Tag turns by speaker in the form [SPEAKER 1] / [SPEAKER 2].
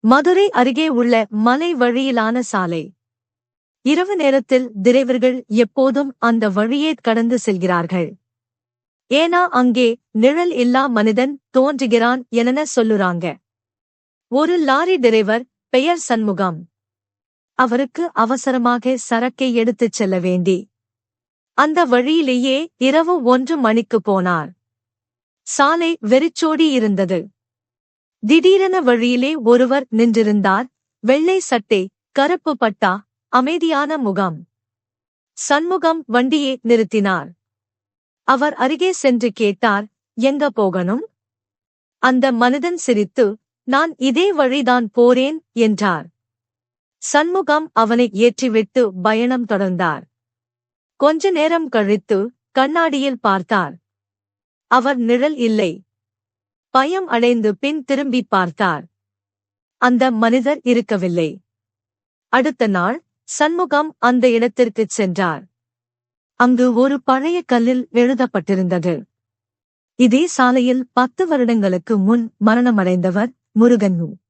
[SPEAKER 1] மதுரை அருகே உள்ள மலை வழியிலான சாலை. இரவு நேரத்தில் டிரைவர்கள் எப்போதும் அந்த வழியே கடந்து செல்கிறார்கள். ஏனா அங்கே நிழல் இல்லா மனிதன் தோன்றுகிறான் என சொல்லுறாங்க. ஒரு லாரி டிரைவர் பெயர் சண்முகம். அவருக்கு அவசரமாக சரக்கை எடுத்துச் செல்ல வேண்டி. அந்த வழியிலேயே இரவு ஒன்று மணிக்கு போனார். சாலை வெறிச்சோடி இருந்தது. திடீரென வழியிலே ஒருவர் நின்றிருந்தார். வெள்ளை சட்டை கருப்பு பட்டா அமைதியான முகம். சண்முகம் வண்டியை நிறுத்தினார். அவர் அருகே சென்று கேட்டார் எங்க போகணும்? அந்த மனிதன் சிரித்து நான் இதே வழிதான் போறேன் என்றார். சண்முகம் அவனை ஏற்றிவிட்டு பயணம் தொடர்ந்தார். கொஞ்ச நேரம் கழித்து கண்ணாடியில் பார்த்தார். அவர் நிழல் இல்லை பயம் அடைந்து பின் திரும்பி பார்த்தார். அந்த மனிதர் இருக்கவில்லை. அடுத்த நாள் சண்முகம் அந்த இடத்திற்குச் சென்றார். அங்கு ஒரு பழைய கல்லில் எழுதப்பட்டிருந்தது. இதே சாலையில் பத்து வருடங்களுக்கு முன் மரணமடைந்தவர் முருகன்.